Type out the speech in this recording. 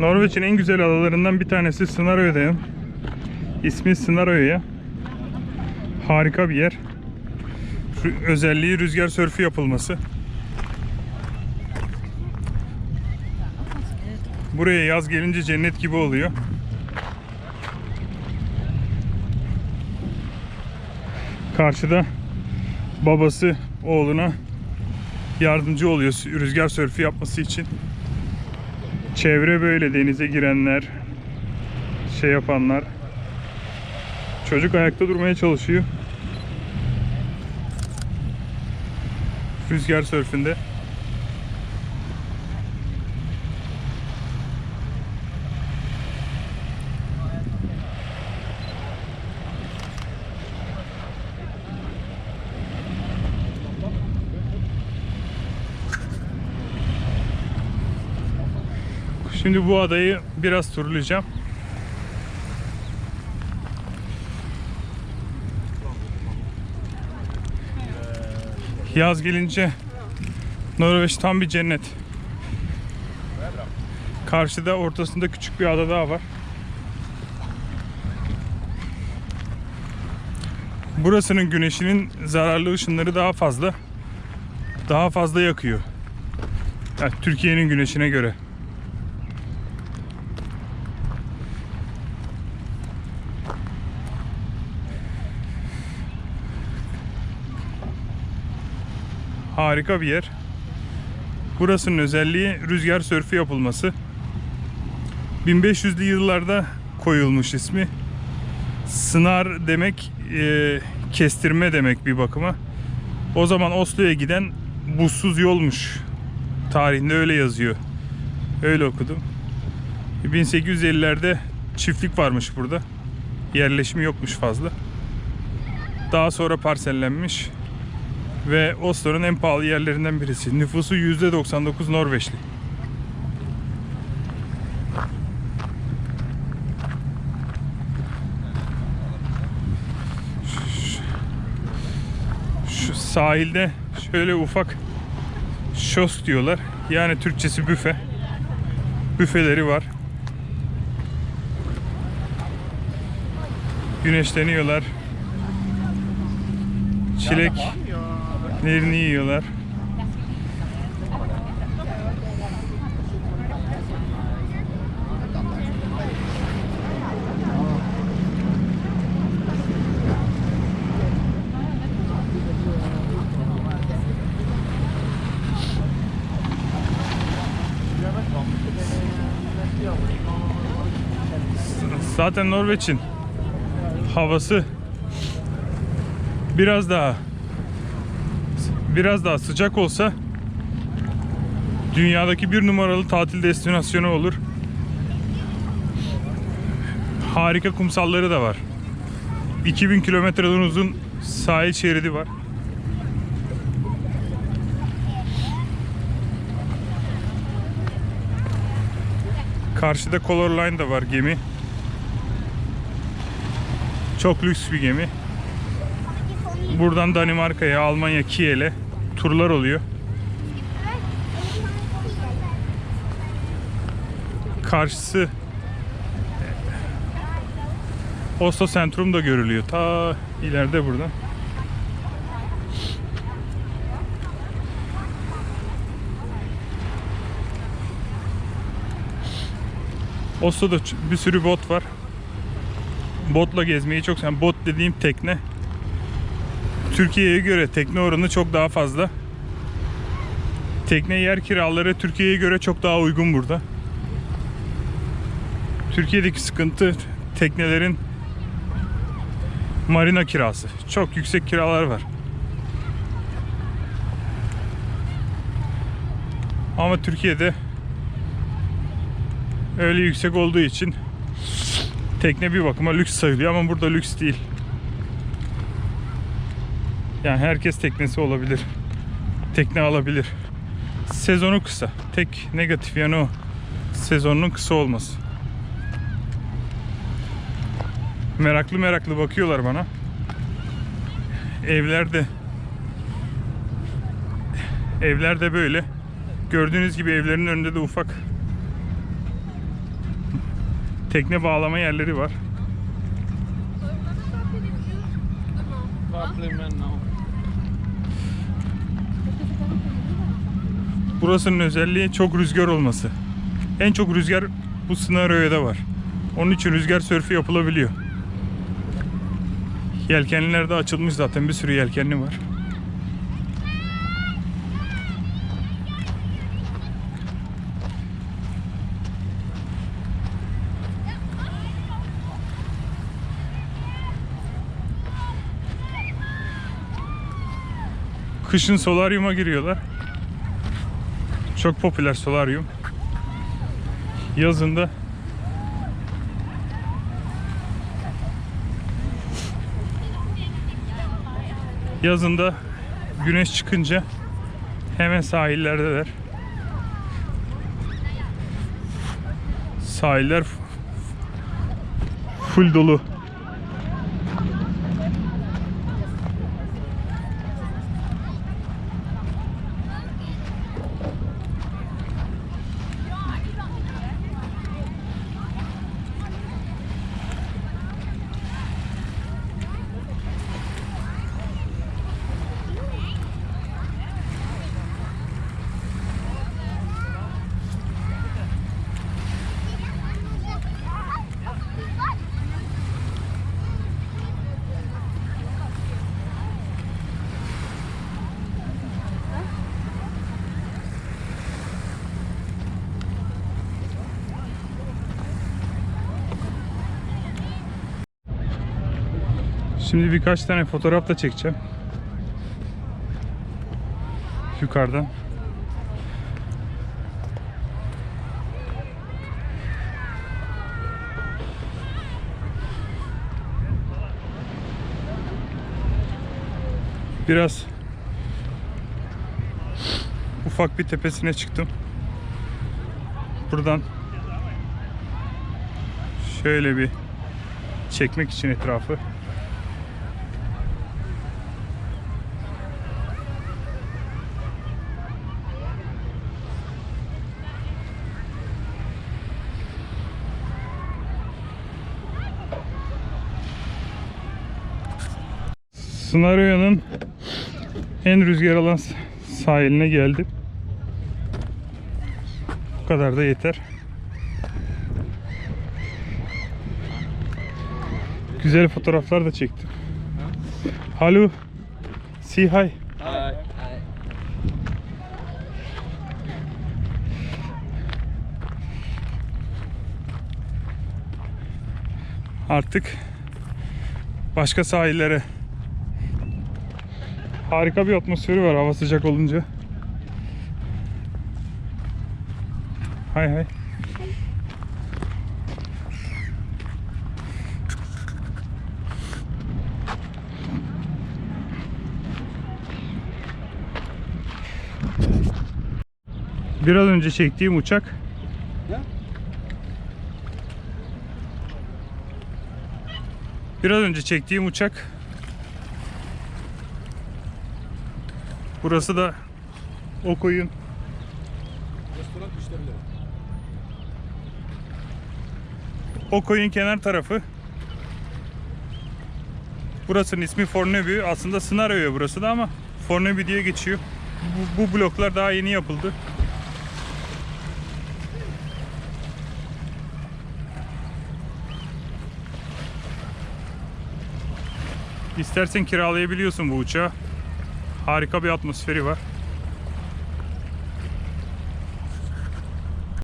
Norveç'in en güzel adalarından bir tanesi Snarøy'dayım. İsmi Snarøya. Harika bir yer. Özelliği rüzgar sörfü yapılması. Buraya yaz gelince cennet gibi oluyor. Karşıda babası oğluna yardımcı oluyor rüzgar sörfü yapması için. Çevre böyle denize girenler, şey yapanlar. Çocuk ayakta durmaya çalışıyor. Rüzgar sörfünde. Şimdi bu adayı biraz turlayacağım. Yaz gelince Norveç tam bir cennet. Karşıda ortasında küçük bir ada daha var. Burasının güneşinin zararlı ışınları daha fazla. Daha fazla yakıyor. Yani Türkiye'nin güneşine göre. Harika bir yer. Burasının özelliği rüzgar sörfü yapılması. 1500'lü yıllarda koyulmuş ismi. Sınar demek e, kestirme demek bir bakıma. O zaman Oslo'ya giden buzsuz yolmuş. Tarihinde öyle yazıyor. Öyle okudum. 1850'lerde çiftlik varmış burada. Yerleşimi yokmuş fazla. Daha sonra parsellenmiş ve Oslo'nun en pahalı yerlerinden birisi. Nüfusu %99 Norveçli. Şu sahilde şöyle ufak şos diyorlar. Yani Türkçesi büfe. Büfeleri var. Güneşleniyorlar. Çilek Nerini yiyorlar. Zaten Norveç'in havası biraz daha biraz daha sıcak olsa dünyadaki bir numaralı tatil destinasyonu olur. Harika kumsalları da var. 2000 kilometreden uzun sahil şeridi var. Karşıda Color Line da var gemi. Çok lüks bir gemi. Buradan Danimarka'ya, Almanya, Kiel'e turlar oluyor. Karşısı Oslo Centrum da görülüyor. Ta ileride burada. Oslo'da bir sürü bot var. Botla gezmeyi çok seviyorum. Bot dediğim tekne. Türkiye'ye göre tekne oranı çok daha fazla. Tekne yer kiraları Türkiye'ye göre çok daha uygun burada. Türkiye'deki sıkıntı teknelerin marina kirası. Çok yüksek kiralar var. Ama Türkiye'de öyle yüksek olduğu için tekne bir bakıma lüks sayılıyor ama burada lüks değil. Yani herkes teknesi olabilir. Tekne alabilir. Sezonu kısa. Tek negatif yanı o. Sezonunun kısa olması. Meraklı meraklı bakıyorlar bana. Evlerde Evlerde böyle. Gördüğünüz gibi evlerin önünde de ufak Tekne bağlama yerleri var. Compliment now. Burasının özelliği çok rüzgar olması. En çok rüzgar bu senaryoya da var. Onun için rüzgar sörfü yapılabiliyor. Yelkenliler de açılmış zaten bir sürü yelkenli var. Kışın solaryuma giriyorlar. Çok popüler solaryum. Yazında yazında güneş çıkınca hemen sahillerdeler. Sahiller full dolu. Şimdi birkaç tane fotoğraf da çekeceğim. Yukarıdan. Biraz ufak bir tepesine çıktım. Buradan şöyle bir çekmek için etrafı Sınaryo'nun en rüzgar alan sahiline geldim. Bu kadar da yeter. Güzel fotoğraflar da çektim. Hello. See hi. Hi. Artık başka sahillere harika bir atmosferi var hava sıcak olunca. Hay hay. Biraz önce çektiğim uçak. Biraz önce çektiğim uçak Burası da o koyun. Restoran müşterileri. O koyun kenar tarafı. Burasının ismi Fornebu. Aslında Sınaröy burası da ama Fornebu diye geçiyor. Bu, bu bloklar daha yeni yapıldı. İstersen kiralayabiliyorsun bu uçağı. Harika bir atmosferi var.